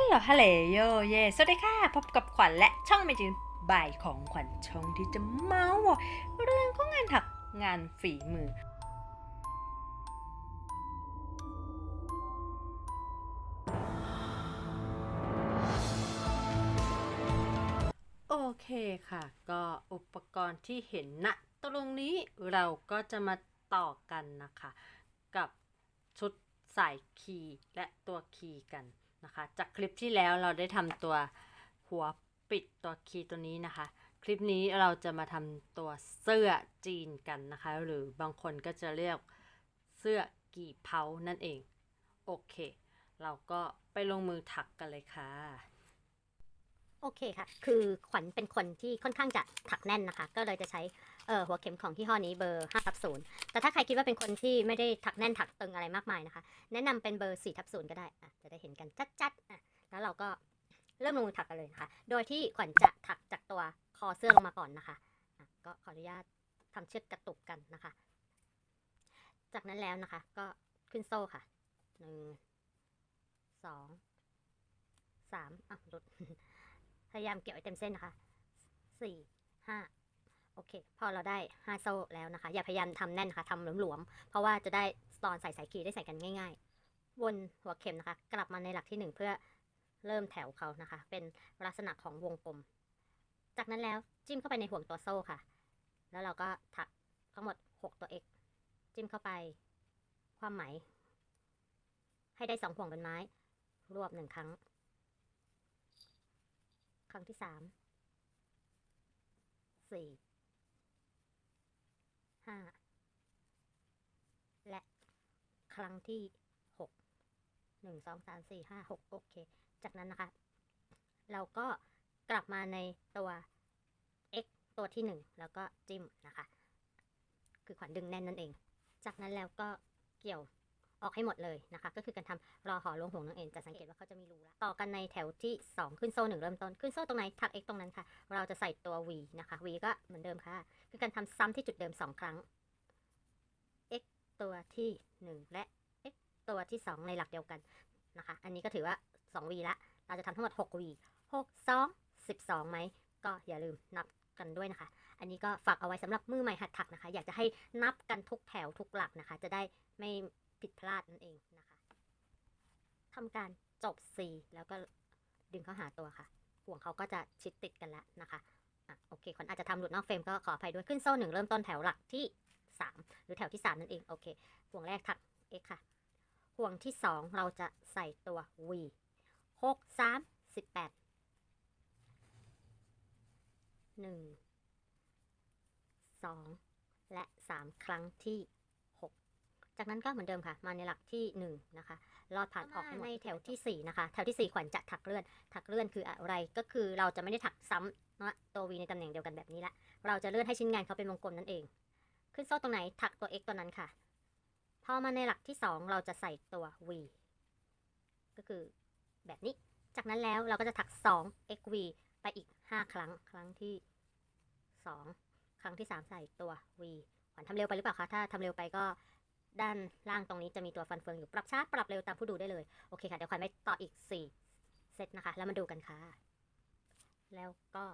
ฮัลโหล ฮัลโหลโยเย สวัสดีค่ะ พบกับขวัญและช่องไม่จืนบ่ายของขวัญช่องที่จะเมาส์เรื่องของงานถักงานฝีมือ โอเคค่ะ ก็อุปกรณ์ที่เห็นณตรงนี้เราก็จะมาต่อกันนะคะ กับชุดสายคีย์และตัวคีย์กัน นะคะ จากคลิปที่แล้วเราได้ทำตัวหัวปิดตัวคีย์ตัวนี้นะคะ คลิปนี้เราจะมาทำตัวเสื้อจีนกันนะคะ หรือบางคนก็จะเรียกเสื้อกี่เผานั่นเอง โอเค เราก็ไปลงมือถักกันเลยค่ะ โอเคค่ะ คือขวัญเป็นคนที่ค่อนข้างจะถักแน่นนะคะ ก็เลยจะใช้เอ่อหัวเข็มของที่ห้อนี้เบอร์5ทับ0แต่ถ้าใครคิดว่าเป็นคนที่ไม่ได้ถักแน่นถักตึงอะไรมากมายนะคะ แนะนำเป็นเบอร์4ทับ0ก็ได้อะจะได้เห็นกันชัดๆอะแล้วเราก็เริ่มลงมือถักกันเลยนะคะ โดยที่ขวัญจะถักจากตัวคอเสื้อลงมาก่อนนะคะะก็ขออนุญาตทำเชือกกระตุกกันนะคะ จากนั้นแล้วนะคะ ก็ขึ้นโซ่ค่ะหนึ่งสองสามอะหลุด พยายามเก็บไว้เต็มเส้นนะคะสี่ห้าโอเค พอเราได้ห้าโซ่แล้วนะคะ อย่าพยายามทำแน่นค่ะทำหลวมๆ เพราะว่าจะได้ตอนใส่สายขีได้ใส่กันง่าย ๆ วนหัวเข็มนะคะ กลับมาในหลักที่หนึ่งเพื่อเริ่มแถวเขานะคะ เป็นลักษณะของวงกลม จากนั้นแล้วจิ้มเข้าไปในห่วงตัวโซ่ค่ะ แล้วเราก็ถักทั้งหมด 6 ตัว x จิ้มเข้าไป ความไหม ให้ได้สองห่วงเป็นไม้ รวบหนึ่งครั้ง ครั้งที่สามสี่ห้าและครั้งที่หกหนึ่งสองสามสี่ห้าหกโอเค จากนั้นนะคะ เราก็กลับมาในตัว x ตัวที่หนึ่งแล้วก็จิ้มนะคะ คือขวัญดึงแน่นนั่นเอง จากนั้นแล้วก็เกี่ยว ออกให้หมดเลยนะคะ ก็คือการทำรอห่อลงห่วงนั่นเองจะสังเกตว่าเขาจะมีรูละต่อกันในแถวที่ 2 ขึ้นโซ่หนึ่งเริ่มต้นขึ้นโซ่ตรงไหนถัก x ตรงนั้นค่ะ เราจะใส่ตัว v นะคะ v ก็เหมือนเดิมค่ะ คือการทำซ้ำที่จุดเดิม 2 ครั้ง x ตัวที่ 1 และ x ตัวที่ 2 ในหลักเดียวกันนะคะ อันนี้ก็ถือว่า 2v ละ เราจะทำทั้งหมด 6v 6 2 12ไหมก็อย่าลืมนับกันด้วยนะคะ อันนี้ก็ฝากเอาไว้สำหรับมือใหม่หัดถักนะคะ อยากจะให้นับกันทุกแถวทุกหลักนะคะ จะได้ไม่ ผิดพลาดนั่นเองนะคะทำการจบ C แล้วก็ดึงเข้าหาตัวค่ะ ห่วงเขาก็จะชิดติดกันแล้วนะคะอะโอเคคนอาจจะทำหลุดนอกเฟรมก็ขออภัยด้วยขึ้นโซ่หนึ่งเริ่มต้นแถวหลักที่ 3 หรือแถวที่ 3 นั่นเอง โอเค ห่วงแรกถัก X ค่ะ ห่วงที่ 2 เราจะใส่ตัว V 6 3 18 1 2 และ 3 ครั้งที่ จากนั้นก็เหมือนเดิมค่ะ มาในหลักที่1นะคะลอดผ่านออกให้หมดในแถวทีสี่ 4 นะคะ แถวทีสี่ 4 ขวัญจะถักเลื่อน ถักเลื่อนคืออะไรก็คือเราจะไม่ได้ถักซ้ำนะตัว V ในตำแหน่งเดียวกันแบบนี้ละ เราจะเลื่อนให้ชิ้นงานเขาเป็นวงกลมนั่นเอง ขึ้นโซ่ตรงไหนถักตัว X ตัวนั้นค่ะพอมาในหลักที่ 2 เราจะใส่ตัว V ก็คือแบบนี้ จากนั้นแล้วเราก็จะถัก 2 xv ไปอีก 5 ครั้ง ครั้งที่ 2 ครั้งที่ 3 ใส่ตัว v ขวัญทำเร็วไปหรือเปล่าคะถ้าทำเร็วไปก็ ด้านล่างตรงนี้จะมีตัวฟันเฟืองอยู่ปรับช้าปรับเร็วตามผู้ดูได้เลย โอเคค่ะ เดี๋ยวขวัญไปต่ออีก 4 เซตนะคะ แล้วมาดูกันค่ะ แล้วก็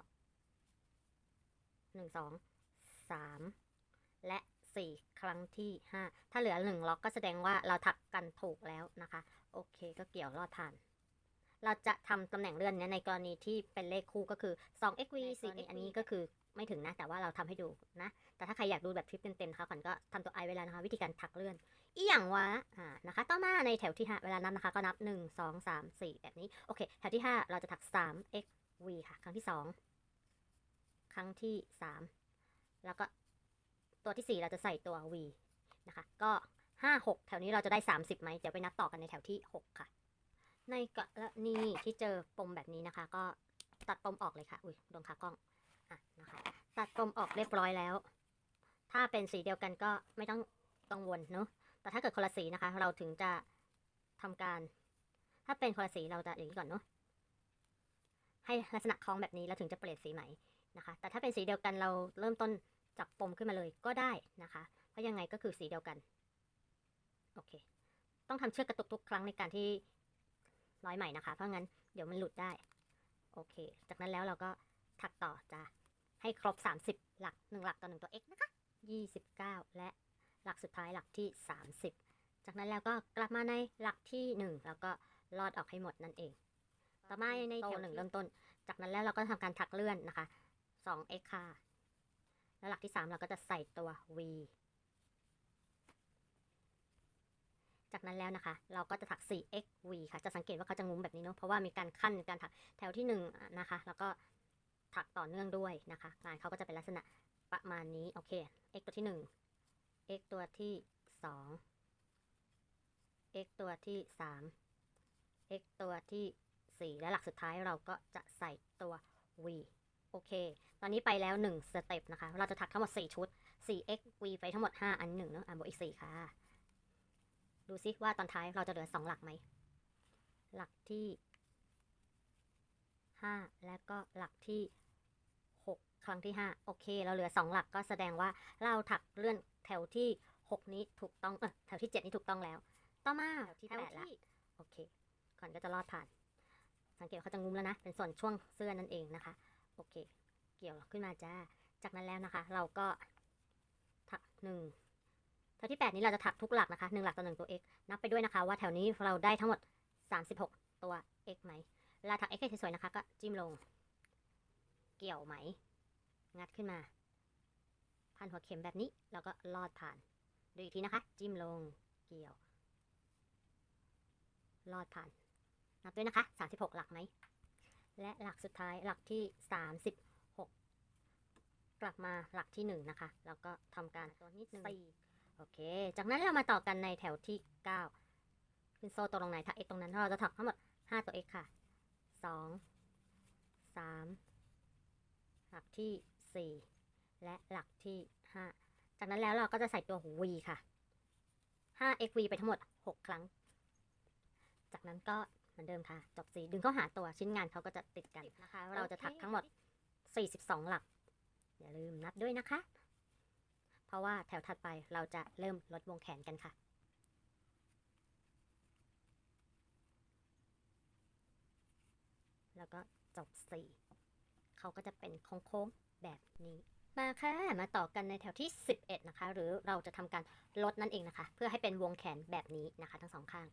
1 2 3 และ 4 ครั้งที่ 5 ถ้าเหลือ 1 ล็อกก็แสดงว่าเราถักกันถูกแล้วนะคะ โอเคก็เกี่ยวรอดผ่าน เราจะทำตำแหน่งเลื่อนเนี้ยในกรณีที่เป็นเลขคู่ก็คือ 2 xv 4อันนี้ก็คือ ไม่ถึงนะ แต่ว่าเราทำให้ดูนะ แต่ถ้าใครอยากดูแบบทริปเต็มๆนะคะขวัญก็ทำตัวไอไว้แล้วนะคะ วิธีการถักเลื่อน อีหยังวะอ่านะคะ ต่อมาในแถวที่ 5 เวลานับนะคะ ก็นับ 1 2 3 4 แบบนี้ โอเค แถวที่ 5 เราจะถัก 3 xv ค่ะ ครั้งที่ 2 ครั้งที่ 3 แล้วก็ตัวที่ 4 เราจะใส่ตัว v นะคะ ก็ 5 6 แถวนี้เราจะได้ 30ไหมเดี๋ยวไปนับต่อกันในแถวที่ 6 ค่ะ ในกรณีที่เจอปมแบบนี้นะคะ ก็ตัดปมออกเลยค่ะ อุ้ยโดนขากล้อง นะคะตัดปมออกเรียบร้อยแล้ว ถ้าเป็นสีเดียวกันก็ไม่ต้องกังวลเนอะแต่ถ้าเกิดคนละสีนะคะ เราถึงจะทำการ ถ้าเป็นคนละสีเราจะอย่างนี้ก่อนเนอะให้ลักษณะคล้องแบบนี้แล้วถึงจะเปลี่ยนสีไหม่นะคะ แต่ถ้าเป็นสีเดียวกันเราเริ่มต้นจากปมขึ้นมาเลยก็ได้นะคะ เพราะยังไงก็คือสีเดียวกัน โอเค ต้องทำเชือกกระตุกทุกครั้งในการที่ร้อยใหม่นะคะ เพราะงั้นเดี๋ยวมันหลุดได้ โอเค จากนั้นแล้วเราก็ ถักต่อจะให้ครบ 30 หลัก 1 หลักต่อ 1 ตัว x นะคะ 29 และหลักสุดท้ายหลักที่ 30 จากนั้นแล้วก็กลับมาในหลักที่ 1 แล้วก็ลอดออกให้หมดนั่นเอง ต่อมาในแถวหนึ่งเริ่มต้น จากนั้นแล้วเราก็ทำการถักเลื่อนนะคะ 2x ค่ะ แล้วหลักที่ 3 เราก็จะใส่ตัว v จากนั้นแล้วนะคะ เราก็จะถัก 4x v ค่ะ จะสังเกตว่าเขาจะงุ้มแบบนี้เนาะ เพราะว่ามีการขั้นการถักแถวที่1นะคะ แล้วก็ ถักต่อเนื่องด้วยนะคะ งานเขาก็จะเป็นลักษณะประมาณนี้ โอเค x ตัวที่ 1 x ตัวที่ 2 x ตัวที่ 3 x ตัวที่ 4 และหลักสุดท้ายเราก็จะใส่ตัว v โอเค ตอนนี้ไปแล้ว 1 สเต็ปนะคะ เราจะถักทั้งหมด 4 ชุด 4x v ไปทั้งหมด 5 อันหนึ่งเนาะอะบวกอีก 4 ค่ะ ดูซิว่าตอนท้ายเราจะเหลือ 2 หลักไหม หลักที่ 5 และก็หลักที่ 6 ครั้งที่ 5 โอเค เราเหลือ 2 หลักก็แสดงว่าเราถักเลื่อนแถวที่ 6 นี้ถูกต้องเออแถวที่ 7 นี้ถูกต้องแล้ว ต่อมาแถวที่8ละโอเค ก่อนก็จะลอดผ่าน สังเกตว่าเขาจะงุ้มแล้วนะ เป็นส่วนช่วงเสื้อนั่นเองนะคะ โอเค เกี่ยวขึ้นมาจ้า จากนั้นแล้วนะคะ เราก็ถักหนึ่งแถวที่ 8 นี้เราจะถักทุกหลักนะคะหนึ่งหลักต่อหนึ่งตัว x นับไปด้วยนะคะ ว่าแถวนี้เราได้ทั้งหมด 36 ตัว x ไหมเวลาถัก x ให้สวยๆนะคะ ก็จิ้มลงเกี่ยวไหม งัดขึ้นมา พันหัวเข็มแบบนี้ แล้วก็ลอดผ่าน ดูอีกทีนะคะ จิ้มลง เกี่ยว ลอดผ่าน นับด้วยนะคะ 36 หลักไหม และหลักสุดท้ายหลักที่ 36 กลับมาหลักที่ 1 นะคะ แล้วก็ทำการตัวนิดนึงโอเค จากนั้นเรามาต่อกันในแถวที่ 9 ขึ้นโซ่ตัวตรงไหนถัก x ตรงนั้น เราจะถักทั้งหมด 5 ตัว x ค่ะ 2 3 หลักที่ 4 และหลักที่ 5 จากนั้นแล้วเราก็จะใส่ตัว v ค่ะ 5 x v ไปทั้งหมด 6 ครั้ง จากนั้นก็เหมือนเดิมค่ะ จบสีดึงเข้าหาตัวชิ้นงานเขาก็จะติดกันนะคะ เราจะถักทั้งหมด 42 หลัก อย่าลืมนับด้วยนะคะ เพราะว่าแถวถัดไปเราจะเริ่มลดวงแขนกันค่ะแล้วก็จบสี เขาก็จะเป็นโค้งๆแบบนี้ มาค่ะ มาต่อกันในแถวที่ 11 นะคะ หรือเราจะทำการลดนั่นเองนะคะ เพื่อให้เป็นวงแขนแบบนี้นะคะ ทั้งสองข้าง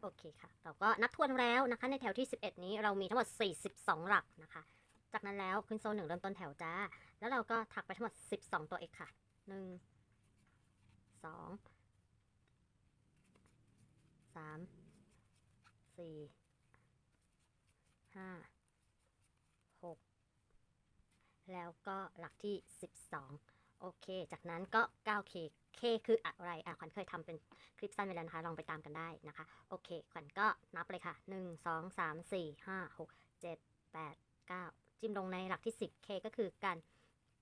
โอเคค่ะเราก็นับทวนแล้วนะคะ ในแถวที่ 11 นี้เรามีทั้งหมด 42 หลักนะคะ จากนั้นแล้วขึ้นโซ่หนึ่งเริ่มต้นแถวจ้า แล้วเราก็ถักไปทั้งหมด 12 ตัว x ค่ะ 1 2 3 4 5 แล้วก็หลักที่ 12 โอเค จากนั้นก็ 9k k คืออะไร อะ ขวัญเคยทำเป็นคลิปสั้นไปแล้วนะคะ ลองไปตามกันได้นะคะ โอเค ขวัญก็นับเลยค่ะ 1 2 3 4 5 6 7 8 9 จิ้มลงในหลักที่ 10 k ก็คือการ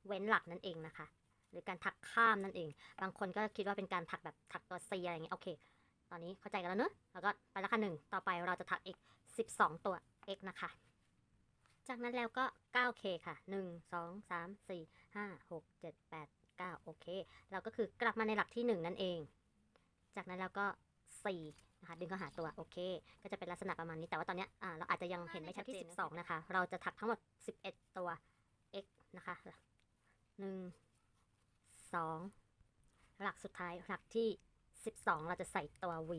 เว้นหลักนั่นเองนะคะ หรือการถักข้ามนั่นเอง บางคนก็คิดว่าเป็นการถักแบบถักตัว C อะไรอย่างเงี้ย โอเค ตอนนี้เข้าใจกันแล้วเนอะแล้วก็ไปแล้วค่ะหนึ่ง ต่อไปเราจะถักอีก 12 ตัว x นะคะ จากนั้นแล้วก็ 9k ค่ะ 1 2 3 4 5 6 7 8 9 โอเค เราก็คือกลับมาในหลักที่ 1 นั่นเอง จากนั้นแล้วก็ 4 นะคะ ดึงเข้าหาตัวโอเค ก็จะเป็นลักษณะประมาณนี้ แต่ว่าตอนเนี้ยอ่าเราอาจจะยังเห็นไม่ชัดที่ 12 นะคะ เราจะถักทั้งหมด 11 ตัว x นะคะ 1 2 หลักสุดท้ายหลักที่ 12 เราจะใส่ตัว v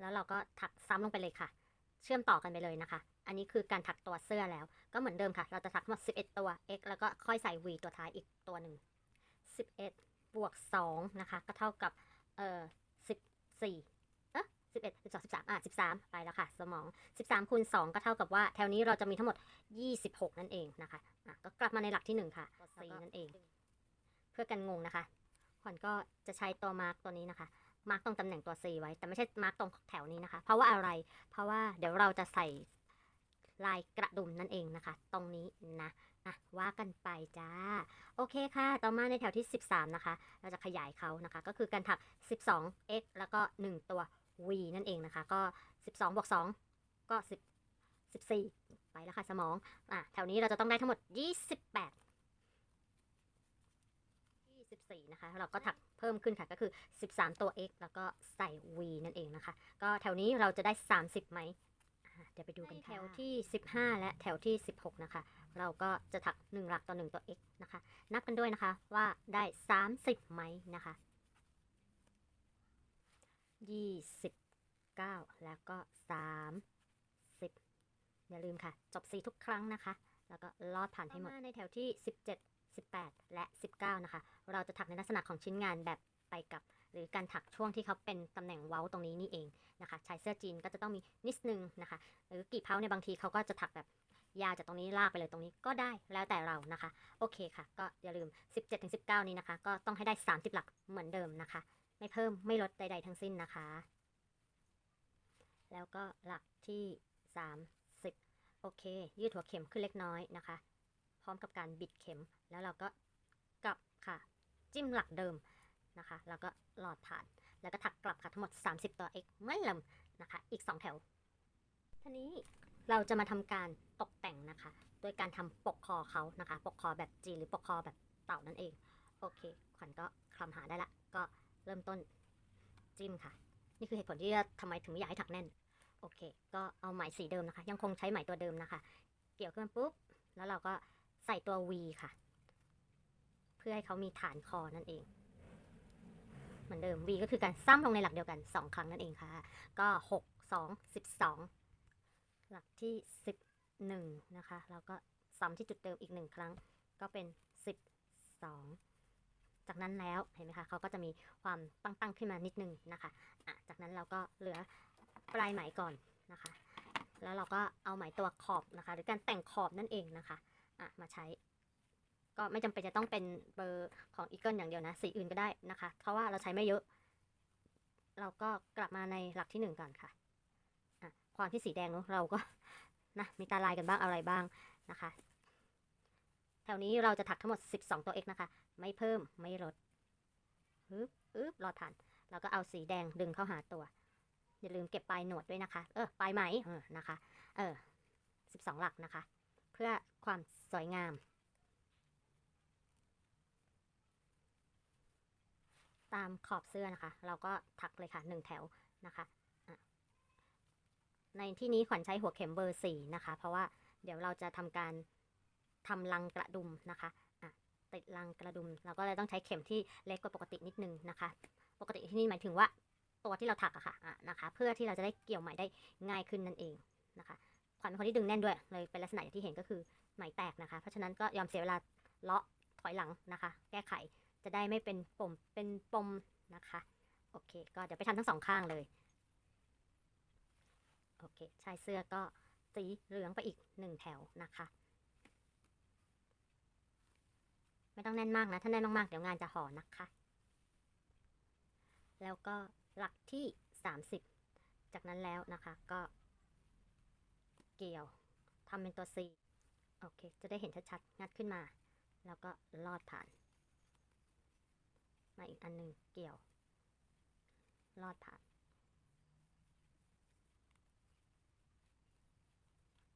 แล้วเราก็ถักซ้ำลงไปเลยค่ะ เชื่อมต่อกันไปเลยนะคะ อันนี้คือการถักตัวเสื้อแล้ว ก็เหมือนเดิมค่ะ เราจะถักทั้งหมด11 ตัว x แล้วก็ค่อยใส่ v ตัวท้ายอีกตัวหนึ่ง11บวก2นะคะ ก็เท่ากับเอ่อ14เอ๊ะ11 12 13อะ13 ไปแล้วค่ะ สมอง 13คูณ2ก็เท่ากับว่าแถวนี้เราจะมีทั้งหมด 26 นั่นเองนะคะอะก็กลับมาในหลักที่ 1 ค่ะตัว C นั่นเอง เพื่อกันงงนะคะขวัญก็จะใช้ตัวมาร์กตัวนี้นะคะ มาร์กตรงตำแหน่งตัว C ไว้ แต่ไม่ใช่มาร์กตรงแถวนี้นะคะ เพราะว่าอะไร เพราะว่าเดี๋ยวเราจะใส่ลายกระดุมนั่นเองนะคะ ตรงนี้นะอะว่ากันไปจ้า โอเคค่ะ ต่อมาในแถวที่ 13 นะคะ เราจะขยายเขานะคะ ก็คือการถัก 12x แล้วก็ 1 ตัว v นั่นเองนะคะ ก็ 12บวก2ก็ 10 14 ไปแล้วค่ะสมองอะแถวนี้เราจะต้องได้ทั้งหมด 28 14 นะคะ เราก็ถักเพิ่มขึ้นค่ะก็คือ 13 ตัว x แล้วก็ใส่ v นั่นเองนะคะ ก็แถวนี้เราจะได้ 30ไหมอ่าเดี๋ยวไปดูกันค่ะแถวที่ 15 และแถวที่ 16 นะคะ เราก็จะถัก 1 หลักต่อ 1 ตัว x นะคะ นับกันด้วยนะคะว่าได้ 30ไหมนะคะ 29 แล้วก็ 30 อย่าลืมค่ะ จบ 4 ทุกครั้งนะคะ แล้วก็ลอดผ่านให้หมดในแถวที่ 17 18 และ 19 นะคะ เราจะถักในลักษณะของชิ้นงานแบบไปกับ หรือการถักช่วงที่เขาเป็นตำแหน่งเว้าตรงนี้นี่เองนะคะชายเสื้อจีนก็จะต้องมีนิดนึงนะคะ หรือกี่เพ้าในบางทีเขาก็จะถักแบบยาวจากตรงนี้ลากไปเลยตรงนี้ก็ได้แล้วแต่เรานะคะ โอเคค่ะ ก็อย่าลืม 17-19 นี้นะคะ ก็ต้องให้ได้ 30 หลักเหมือนเดิมนะคะ ไม่เพิ่มไม่ลดใด ๆ ทั้งสิ้นนะคะ แล้วก็หลักที่ 30 โอเค ยืดหัวเข็มขึ้นเล็กน้อยนะคะ ร้อมกับการบิดเข็ม แล้วเราก็กลับค่ะ จิ้มหลักเดิมนะคะ แล้วก็หลอดผ่าน แล้วก็ถักกลับค่ะทั้งหมด 30 ตัว x เมือนเดิมนะคะ อีก 2 แถวทีนี้เราจะมาทำการตกแต่งนะคะโดยการทำปกคอเขานะคะ ปกคอแบบจีหรือปกคอแบบเต่านั่นเอง โอเค ขวัญก็คลำหาได้ละ ก็เริ่มต้นจิ้มค่ะ นี่คือเหตุผลที่ทำไมถึงไม่อยากให้ถักแน่น โอเค ก็เอาไหมสีเดิมนะคะ ยังคงใช้ไหมตัวเดิมนะคะ เกี่ยวขึ้นมาปุ๊บ แล้วเราก็ ใส่ตัว V ค่ะ เพื่อให้เขามีฐานคอนั่นเอง เหมือนเดิม V ก็คือการซ้ำลงในหลักเดียวกัน 2 ครั้งนั่นเองค่ะ ก็ 6 2 12 หลักที่ 11 นะคะ แล้วก็ซ้ำที่จุดเดิมอีก 1 ครั้ง ก็เป็น 12 จากนั้นแล้วเห็นไหมคะเขาก็จะมีความตั้งๆขึ้นมานิดนึงนะคะะจากนั้นเราก็เหลือปลายไหมก่อนนะคะ แล้วเราก็เอาไหมตัวขอบนะคะ หรือการแต่งขอบนั่นเองนะคะ อะมาใช้ ก็ไม่จำเป็นจะต้องเป็นเบอร์ของอีเกิลอย่างเดียวนะ สีอื่นก็ได้นะคะ เพราะว่าเราใช้ไม่เยอะ เราก็กลับมาในหลักที่หนึ่งก่อนค่ะอะ ความที่สีแดงเนอะเราก็นะมีตาลายกันบ้างอะไรบ้างนะคะ แถวนี้เราจะถักทั้งหมด 12 ตัว x นะคะ ไม่เพิ่มไม่ลดฮึบอึบรอดผ่านแล้วก็เอาสีแดงดึงเข้าหาตัว อย่าลืมเก็บปลายหนวดด้วยนะคะ เออปลายไหมเออนะคะ เออ12 หลักนะคะ เพื่อความ สวยงาม ตามขอบเสื้อนะคะ เราก็ถักเลยค่ะหนึ่งแถวนะคะ ในที่นี้ขวัญใช้หัวเข็มเบอร์สี่นะคะ เพราะว่าเดี๋ยวเราจะทำการทำรังกระดุมนะคะติดรังกระดุม เราก็เลยต้องใช้เข็มที่เล็กกว่าปกตินิดนึงนะคะ ปกติที่นี่หมายถึงว่าตัวที่เราถักอะค่ะอะนะคะ เพื่อที่เราจะได้เกี่ยวไหมได้ง่ายขึ้นนั่นเองนะคะขวัญเป็นคนที่ดึงแน่นด้วยเลยเป็นลักษณะอย่างที่เห็นก็คือ ไหมแตกนะคะ เพราะฉะนั้นก็ยอมเสียเวลาเลาะถอยหลังนะคะ แก้ไขจะได้ไม่เป็นปมเป็นปมนะคะ โอเค ก็เดี๋ยวไปทำทั้งสองข้างเลย โอเคชายเสื้อก็สีเหลืองไปอีกหนึ่งแถวนะคะ ไม่ต้องแน่นมากนะ ถ้าแน่นมากๆ เดี๋ยวงานจะห่อนะคะ แล้วก็หลักที่ 30 จากนั้นแล้วนะคะก็เกี่ยวทำเป็นตัว C โอเค จะได้เห็นชัดๆ งัดขึ้นมา แล้วก็ลอดผ่าน มาอีกอันหนึ่งเกี่ยว ลอดผ่าน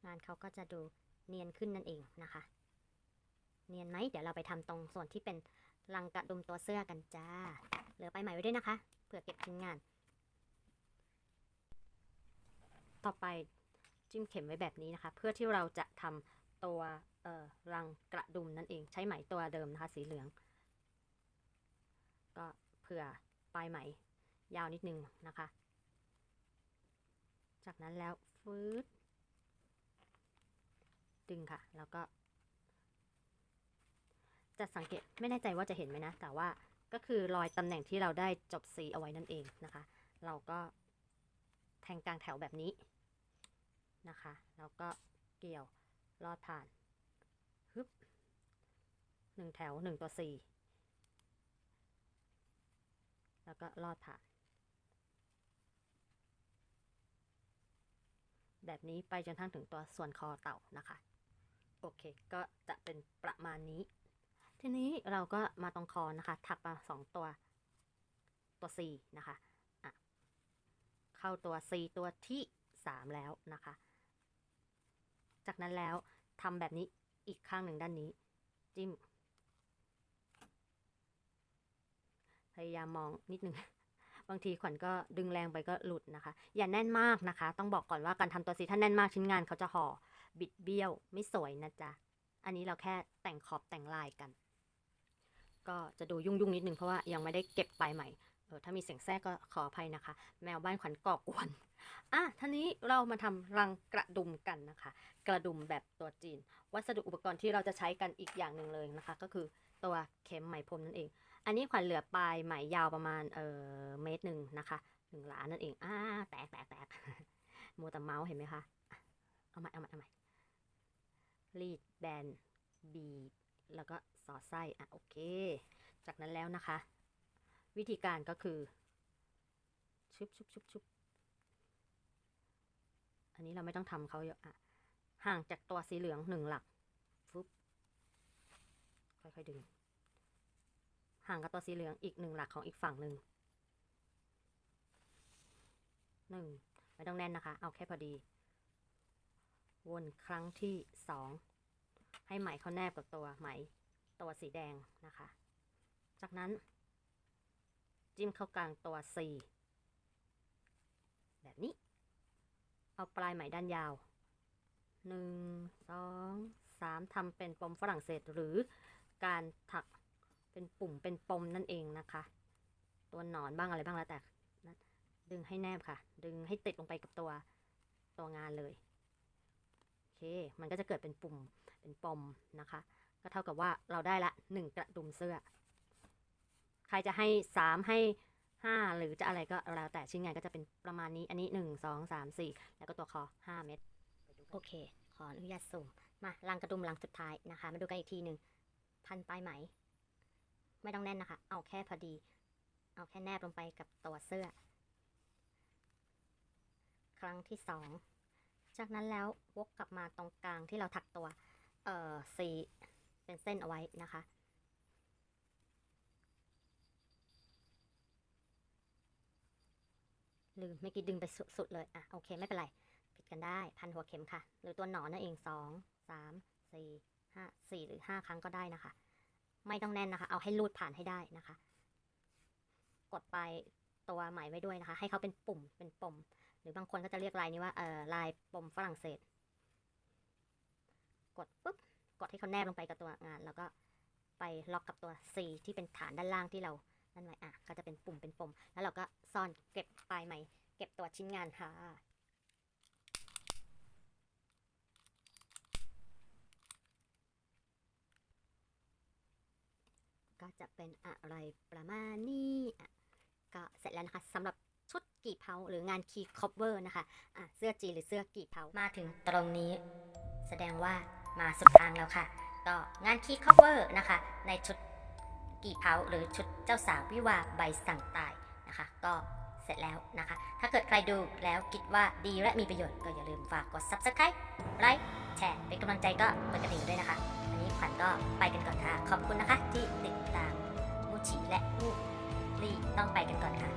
งานเขาก็จะดูเนียนขึ้นนั่นเองนะคะ เนียนไหม เดี๋ยวเราไปทำตรงส่วนที่เป็นรังกระดุมตัวเสื้อกันจ้า เหลือไปใหม่ไว้ด้วยนะคะ เผื่อเก็บชิ้นงาน ต่อไปจิ้มเข็มไว้แบบนี้นะคะ เพื่อที่เราจะทำ ตัวเออรังกระดุมนั่นเองใช้ไหมตัวเดิมนะคะสีเหลือง ก็เผื่อปลายไหมยาวนิดนึงนะคะ จากนั้นแล้วฟืดดึงค่ะ แล้วก็ จะสังเกตไม่แน่ใจว่าจะเห็นไหมนะ แต่ว่าก็คือรอยตำแหน่งที่เราได้จบสีเอาไว้นั่นเองนะคะ เราก็แทงกลางแถวแบบนี้นะคะ แล้วก็เกี่ยว ลอดผ่านฮึบหนึ่งแถวหนึ่งตัวสี่แล้วก็ลอดผ่าน แบบนี้ไปจนทั้งถึงตัวส่วนคอเต่านะคะ โอเค ก็จะเป็นประมาณนี้ ทีนี้เราก็มาตรงคอนะคะ ถักมาสองตัว ตัว C นะคะอะเข้าตัว C ตัวที่สามแล้วนะคะ จากนั้นแล้วทำแบบนี้อีกข้างหนึ่งด้านนี้ จิ้ม พยายามมองนิดนึง บางทีขวัญก็ดึงแรงไปก็หลุดนะคะ อย่าแน่นมากนะคะ ต้องบอกก่อนว่าการทำตัวซีถ้าแน่นมากชิ้นงานเขาจะห่อบิดเบี้ยวไม่สวยนะจ๊ะ อันนี้เราแค่แต่งขอบแต่งลายกัน ก็จะดูยุ่งๆนิดนึงเพราะว่ายังไม่ได้เก็บปลายใหม่ เออถ้ามีเสียงแทรกก็ขออภัยนะคะ แมวบ้านขวัญกอกวนอะท่านี้เรามาทำรังกระดุมกันนะคะ กระดุมแบบตัวจีน วัสดุอุปกรณ์ที่เราจะใช้กันอีกอย่างหนึ่งเลยนะคะ ก็คือตัวเข็มไหมพรมนั่นเอง อันนี้ขวัญเหลือปลายไหมยาวประมาณเออเมตรหนึ่งนะคะหนึ่งหลานั่นเองอ่าแตกแตกแตกมัวแต่เมาส์เห็นไหมคะอะเอาใหม่เอาใหม่เอาใหม่รีดแบนบีบแล้วก็สอดไส้อะโอเค จากนั้นแล้วนะคะ วิธีการก็คือ ชุบชุบชุบชุบอันนี้เราไม่ต้องทำเขาเยอะอะห่างจากตัวสีเหลืองหนึ่งหลักฟึบค่อยๆดึง ห่างกับตัวสีเหลืองอีกหนึ่งหลักของอีกฝั่งหนึ่งหนึ่งไม่ต้องแน่นนะคะ เอาแค่พอดี วนครั้งที่สองให้ไหมเขาแนบกับตัวไหมตัวสีแดงนะคะ จากนั้น จิ้มเข้ากลางตัว C แบบนี้ เอาปลายไหมด้านยาวหนึ่งสองสามทำเป็นปมฝรั่งเศสหรือการถักเป็นปุ่มเป็นปมนั่นเองนะคะ ตัวหนอนบ้างอะไรบ้างแล้วแต่ดึงให้แนบค่ะ ดึงให้ติดลงไปกับตัวตัวงานเลยโอเค มันก็จะเกิดเป็นปุ่มเป็นปมนะคะ ก็เท่ากับว่าเราได้ละหนึ่งกระดุมเสื้อ ใครจะให้สามให้ห้าหรือจะอะไรก็แล้วแต่ชิ้นงานก็จะเป็นประมาณนี้อันนี้หนึ่งสองสามสี่แล้วก็ตัวคอห้าเม็ดโอเค ขออนุญาตสุ่มมาลังกระดุมลังสุดท้ายนะคะ มาดูกันอีกทีหนึ่งพันปลายไหม ไม่ต้องแน่นนะคะ เอาแค่พอดี เอาแค่แนบลงไปกับตัวเสื้อ ครั้งที่สองจากนั้นแล้ววกกลับมาตรงกลางที่เราถักตัว เอ่อสีเป็นเส้นเอาไว้นะคะ ลืมเมื่อกี้ดึงไปสุดๆเลย อะ โอเค ไม่เป็นไร ผิดกันได้ พันหัวเข็มค่ะ หรือตัวหนอนนั่นเองสองสามสี่ห้าสี่หรือห้าครั้งก็ได้นะคะ ไม่ต้องแน่นนะคะ เอาให้ลูดผ่านให้ได้นะคะ กดไปตัวไหม่ไว้ด้วยนะคะ ให้เขาเป็นปุ่มเป็นปม หรือบางคนก็จะเรียกลายนี้ว่าเอ่อลายปมฝรั่งเศส กดปุ๊บกดให้เขาแนบลงไปกับตัวงาน แล้วก็ไปล็อกกับตัว C ที่เป็นฐานด้านล่างที่เรา นั่นไว้อะก็จะเป็นปุ่มเป็นปม แล้วเราก็ซ่อนเก็บปลายไหมเก็บตัวชิ้นงานค่ะก็จะเป็นอะไรประมาณนี้อะก็เสร็จแล้วนะคะสำหรับชุดกี่เพาหรืองานคีย์คอปเวอร์นะคะอะเสื้อจีหรือเสื้อกี่เพามาถึงตรงนี้ แสดงว่ามาสุดทางแล้วค่ะ ก็งานคีย์คอปเวอร์นะคะ ในชุด กี่เพาหรือชุดเจ้าสาววิวาใบสั่งตายนะคะ ก็เสร็จแล้วนะคะ ถ้าเกิดใครดูแล้วคิดว่าดีและมีประโยชน์ก็อย่าลืมฝากกด subscribe ไลค์แชร์เป็นกำลังใจก็กดกระดิ่งด้วยนะคะอันนี้ขวัญก็ไปกันก่อนค่ะ ขอบคุณนะคะที่ติดตามมูชิและมูรี่ต้องไปกันก่อนค่ะ